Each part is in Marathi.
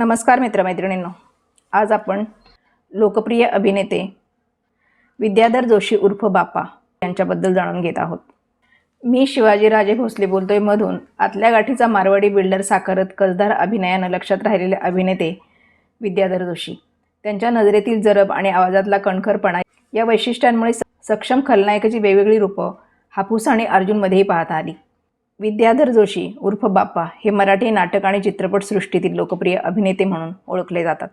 नमस्कार मित्रमैत्रिणींनो. आज आपण लोकप्रिय अभिनेते विद्याधर जोशी उर्फ बापा यांच्याबद्दल जाणून घेत आहोत. मी शिवाजीराजे भोसले बोलतोय मधून. आतल्या गाठीचा मारवाडी बिल्डर साकारत कसदार अभिनयानं लक्षात राहिलेले अभिनेते विद्याधर जोशी. त्यांच्या नजरेतील जरब आणि आवाजातला कणखरपणा या वैशिष्ट्यांमुळे सक्षम खलनायकाची वेगवेगळी रूपं हापूस आणि अर्जुनमध्येही पाहता आली. विद्याधर जोशी उर्फ बाप्पा हे मराठी नाटक आणि चित्रपटसृष्टीतील लोकप्रिय अभिनेते म्हणून ओळखले जातात.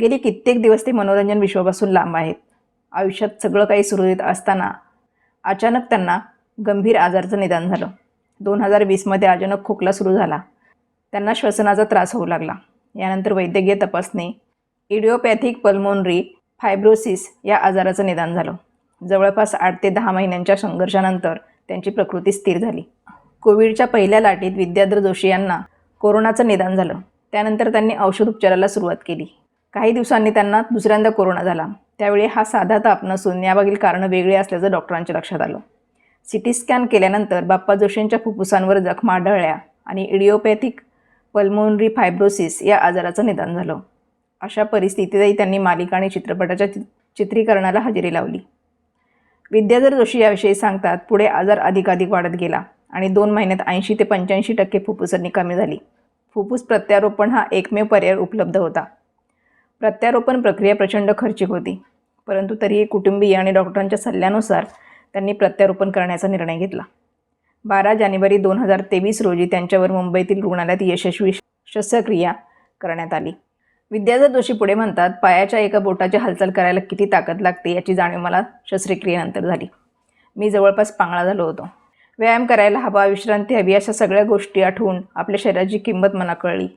गेली कित्येक दिवस ते मनोरंजन विश्वापासून लांब आहेत. आयुष्यात सगळं काही सुरळीत असताना अचानक त्यांना गंभीर आजारचं निदान झालं. दोन हजार वीसमध्ये अचानक खोकला सुरू झाला. त्यांना श्वसनाचा त्रास होऊ लागला. यानंतर वैद्यकीय तपासणी इडिओपॅथिक पल्मोनरी फायब्रोसिस या आजाराचं निदान झालं. जवळपास आठ ते दहा महिन्यांच्या संघर्षानंतर त्यांची प्रकृती स्थिर झाली. कोविडच्या पहिल्या लाटेत विद्याधर जोशी यांना कोरोनाचं निदान झालं. त्यानंतर त्यांनी औषध उपचाराला सुरुवात केली. काही दिवसांनी त्यांना दुसऱ्यांदा कोरोना झाला. त्यावेळी हा साधा ताप नसून यामागील कारणं वेगळी असल्याचं डॉक्टरांच्या लक्षात आलं. सी टी स्कॅन केल्यानंतर बाप्पा जोशींच्या फुफ्फुसांवर जखमा आढळल्या आणि इडिओपॅथिक पल्मोनरी फायब्रोसिस या आजाराचं निदान झालं. अशा परिस्थितीतही त्यांनी मालिका आणि चित्रपटाच्या चि- चित्रीकरणाला हजेरी लावली. विद्याधर जोशी याविषयी सांगतात पुढे आजार अधिकाधिक वाढत गेला. आणि दोन महिन्यात ऐंशी ते पंच्याऐंशी टक्के फुफ्फुसांनी कमी झाली. फुफ्फुस प्रत्यारोपण हा एकमेव पर्याय उपलब्ध होता. प्रत्यारोपण प्रक्रिया प्रचंड खर्चिक होती. परंतु तरीही कुटुंबीय आणि डॉक्टरांच्या सल्ल्यानुसार त्यांनी प्रत्यारोपण करण्याचा निर्णय घेतला. बारा जानेवारी दोन हजार तेवीस रोजी त्यांच्यावर मुंबईतील रुग्णालयात यशस्वी शस्त्रक्रिया करण्यात आली. विद्याधर जोशी पुढे म्हणतात पायाच्या एका बोटाची हालचाल करायला किती ताकद लागते याची जाणीव मला शस्त्रक्रियेनंतर झाली. मी जवळपास पांगळा झालो होतो. व्यायाम करायला हवा विश्रांती हवी अशा सगळ्या गोष्टी आठवून आपल्या शरीराची किंमत मला कळली.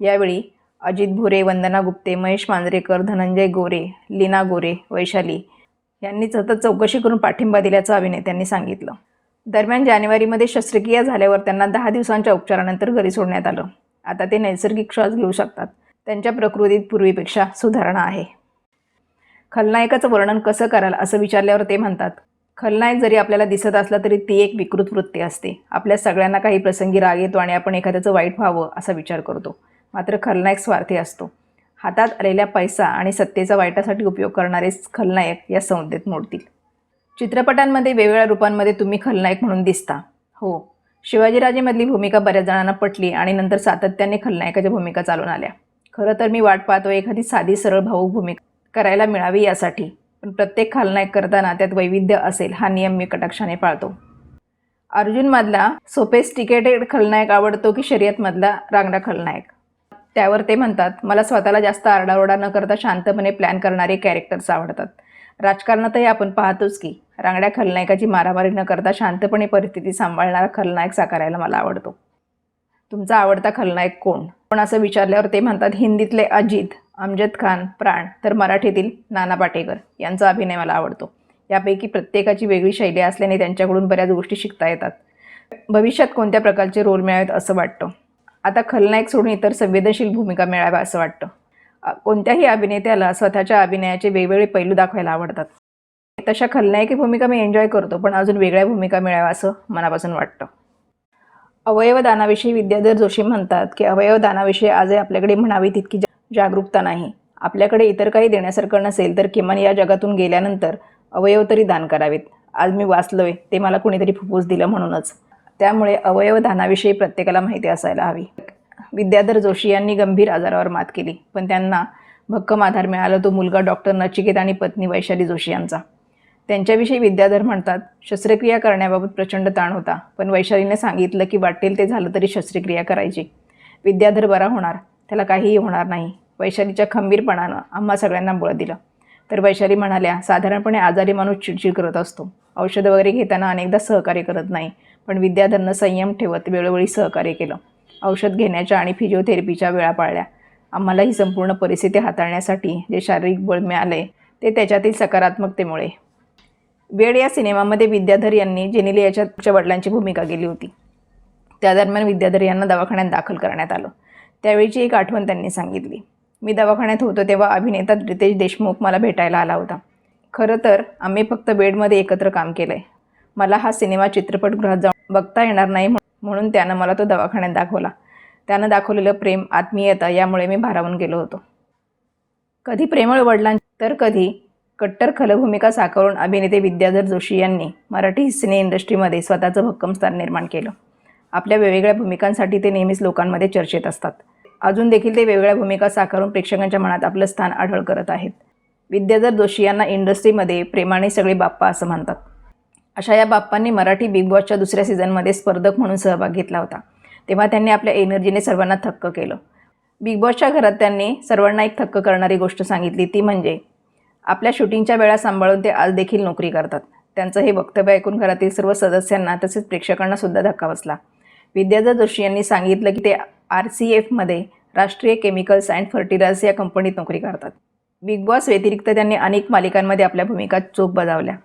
यावेळी अजित भुरे वंदना गुप्ते महेश मांजरेकर धनंजय गोरे लीना गोरे वैशाली यांनी सतत चौकशी करून पाठिंबा दिल्याचं अभिनेत्यांनी सांगितलं. दरम्यान जानेवारीमध्ये शस्त्रक्रिया झाल्यावर त्यांना दहा दिवसांच्या उपचारानंतर घरी सोडण्यात आलं. आता ते नैसर्गिक श्वास घेऊ शकतात. त्यांच्या प्रकृतीत पूर्वीपेक्षा सुधारणा आहे. खलनायकाचं वर्णन कसं कराल असं विचारल्यावर ते म्हणतात खलनायक जरी आपल्याला दिसत असला तरी ती एक विकृत वृत्ती असते. आपल्या सगळ्यांना काही प्रसंगी राग येतो आणि आपण एखाद्याचं वाईट व्हावं असा विचार करतो. मात्र खलनायक स्वार्थी असतो. हातात आलेल्या पैसा आणि सत्तेचा वाईटासाठी उपयोग करणारे खलनायक या संस्थेत मोडतील. चित्रपटांमध्ये वेगवेगळ्या रूपांमध्ये तुम्ही खलनायक म्हणून दिसता. हो. शिवाजीराजेमधली भूमिका बऱ्याच जणांना पटली आणि नंतर सातत्याने खलनायकाच्या भूमिका चालून आल्या. खरं तर मी वाट पाहतो एखादी साधी सरळ भाऊक भूमिका करायला मिळावी यासाठी. पण प्रत्येक खलनायक करताना त्यात वैविध्य असेल हा नियम मी कटाक्षाने पाळतो. अर्जुनमधला सोपेस्टिकेटेड खलनायक आवडतो की शर्यतमधला रांगडा खलनायक? त्यावर ते म्हणतात मला स्वतःला जास्त आरडाओरडा न करता शांतपणे प्लॅन करणारे कॅरेक्टर्स आवडतात. राजकारणातही आपण पाहतोच की रांगड्या खलनायकाची मारामारी न करता शांतपणे परिस्थिती सांभाळणारा खलनायक साकारायला मला आवडतो. तुमचा आवडता खलनायक कोण? पण असं विचारल्यावर ते म्हणतात हिंदीतले अजित. अमजद खान प्राण तर मराठीतील नाना पाटेकर यांचा अभिनय मला आवडतो. यापैकी प्रत्येकाची वेगळी शैली असल्याने त्यांच्याकडून बऱ्याच गोष्टी शिकता येतात. भविष्यात कोणत्या प्रकारचे रोल मिळावेत असं वाटतं? आता खलनायक सोडून इतर संवेदनशील भूमिका मिळाव्या असं वाटतं. कोणत्याही अभिनेत्याला स्वतःच्या अभिनयाचे वेगवेगळे पैलू दाखवायला आवडतात. तशा खलनायकी भूमिका मी एन्जॉय करतो पण अजून वेगळ्या भूमिका मिळाव्या असं मनापासून वाटतं. अवयवदानाविषयी विद्याधर जोशी म्हणतात की अवयवदानाविषयी आजही आपल्याकडे म्हणावी तितकी जागरूकता नाही. आपल्याकडे इतर काही देण्यासारखं नसेल तर किमान या जगातून गेल्यानंतर अवयव तरी दान करावेत. आज मी वाचलोय ते मला कुणीतरी फुफ्फुस दिलं म्हणूनच. त्यामुळे अवयवदानाविषयी प्रत्येकाला माहिती असायला हवी. विद्याधर जोशी यांनी गंभीर आजारावर मात केली पण त्यांना भक्कम आधार मिळाला तो मुलगा डॉक्टर नचिकेत आणि पत्नी वैशाली जोशी यांचा. त्यांच्याविषयी विद्याधर म्हणतात शस्त्रक्रिया करण्याबाबत प्रचंड ताण होता पण वैशालीने सांगितलं की वाटेल ते झालं तरी शस्त्रक्रिया करायची. विद्याधर बरा होणार. त्याला काहीही होणार नाही. वैशालीच्या खंबीरपणानं आम्हा सगळ्यांना बळ दिलं. तर वैशाली म्हणाल्या साधारणपणे आजारी माणूस चिडचिड करत असतो. औषधं वगैरे घेताना अनेकदा सहकार्य करत नाही पण विद्याधरनं संयम ठेवत वेळोवेळी सहकार्य केलं. औषध घेण्याच्या आणि फिजिओथेरपीच्या वेळा पाळल्या. आम्हाला ही संपूर्ण परिस्थिती हाताळण्यासाठी जे शारीरिक बळ मिळाले ते त्याच्यातील सकारात्मकतेमुळे. वेळ या सिनेमामध्ये विद्याधर यांनी जेनिलियाच्या याच्या वडिलांची भूमिका केली होती. त्या दरम्यान विद्याधर यांना दवाखान्यात दाखल करण्यात आलं. त्यावेळीची एक आठवण त्यांनी सांगितली. मी दवाखान्यात होतो तेव्हा अभिनेता रितेश देशमुख मला भेटायला आला होता. खरं तर आम्ही फक्त बेडमध्ये एकत्र काम केलं आहे मला हा सिनेमा चित्रपटगृहात जाऊन बघता येणार नाही म्हणून त्यानं मला तो दवाखान्यात दाखवला. त्यानं दाखवलेलं प्रेम आत्मीयता यामुळे मी भारावून गेलो होतो. कधी प्रेमळ वडिलां तर कधी कट्टर खलभूमिका साकारून अभिनेते विद्याधर जोशी यांनी मराठी सिने इंडस्ट्रीमध्ये स्वतःचं भक्कम स्थान निर्माण केलं. आपल्या वेगवेगळ्या भूमिकांसाठी ते नेहमीच लोकांमध्ये चर्चेत असतात. अजून देखील ते वेगवेगळ्या भूमिका साकारून प्रेक्षकांच्या मनात आपलं स्थान आढळ करत आहेत. विद्याधर जोशी यांना इंडस्ट्रीमध्ये प्रेमाने सगळे बाप्पा असं म्हणतात. अशा या बाप्पांनी मराठी बिग बॉसच्या दुसऱ्या सीझनमध्ये स्पर्धक म्हणून सहभाग घेतला होता. तेव्हा त्यांनी आपल्या एनर्जीने सर्वांना थक्क केलं. बिग बॉसच्या घरात त्यांनी सर्वांना एक थक्क करणारी गोष्ट सांगितली ती म्हणजे आपल्या शूटिंगच्या वेळा सांभाळून ते आज देखील नोकरी करतात. त्यांचं हे वक्तव्य ऐकून घरातील सर्व सदस्यांना तसेच प्रेक्षकांना सुद्धा धक्का बसला. विद्याधर जोशी यांनी सांगितलं की ते आर सी एफमध्ये राष्ट्रीय केमिकल्स अँड फर्टिलायझर्स या कंपनीत नोकरी करतात. बिग बॉस व्यतिरिक्त त्यांनी अनेक मालिकांमध्ये आपल्या भूमिका चोख बजावल्या.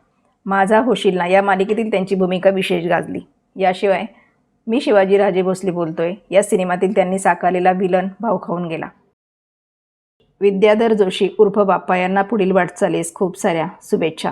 माझा होशील ना या मालिकेतील त्यांची भूमिका विशेष गाजली. याशिवाय मी शिवाजी राजे भोसले बोलतोय. या सिनेमातील त्यांनी साकारलेला विलन भाव खाऊन गेला. विद्याधर जोशी उर्फ बाप्पा यांना पुढील वाटचालीस खूप साऱ्या शुभेच्छा.